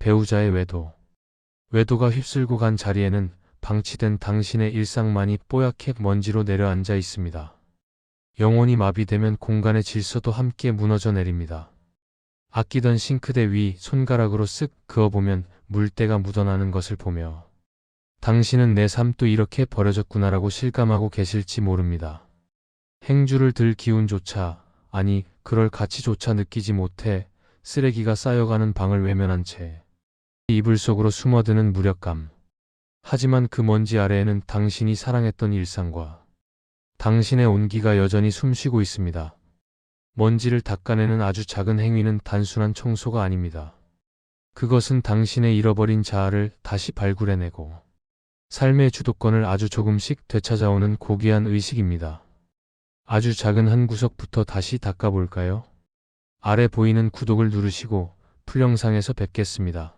배우자의 외도. 외도가 휩쓸고 간 자리에는 방치된 당신의 일상만이 뽀얗게 먼지로 내려앉아 있습니다. 영혼이 마비되면 공간의 질서도 함께 무너져 내립니다. 아끼던 싱크대 위 손가락으로 쓱 그어보면 물때가 묻어나는 것을 보며 당신은 내 삶도 이렇게 버려졌구나라고 실감하고 계실지 모릅니다. 행주를 들 기운조차, 아니, 그럴 가치조차 느끼지 못해 쓰레기가 쌓여가는 방을 외면한 채 이불 속으로 숨어드는 무력감. 하지만 그 먼지 아래에는 당신이 사랑했던 일상과 당신의 온기가 여전히 숨쉬고 있습니다. 먼지를 닦아내는 아주 작은 행위는 단순한 청소가 아닙니다. 그것은 당신의 잃어버린 자아를 다시 발굴해내고 삶의 주도권을 아주 조금씩 되찾아오는 고귀한 의식입니다. 아주 작은 한 구석부터 다시 닦아볼까요? 아래 보이는 구독을 누르시고 풀 영상에서 뵙겠습니다.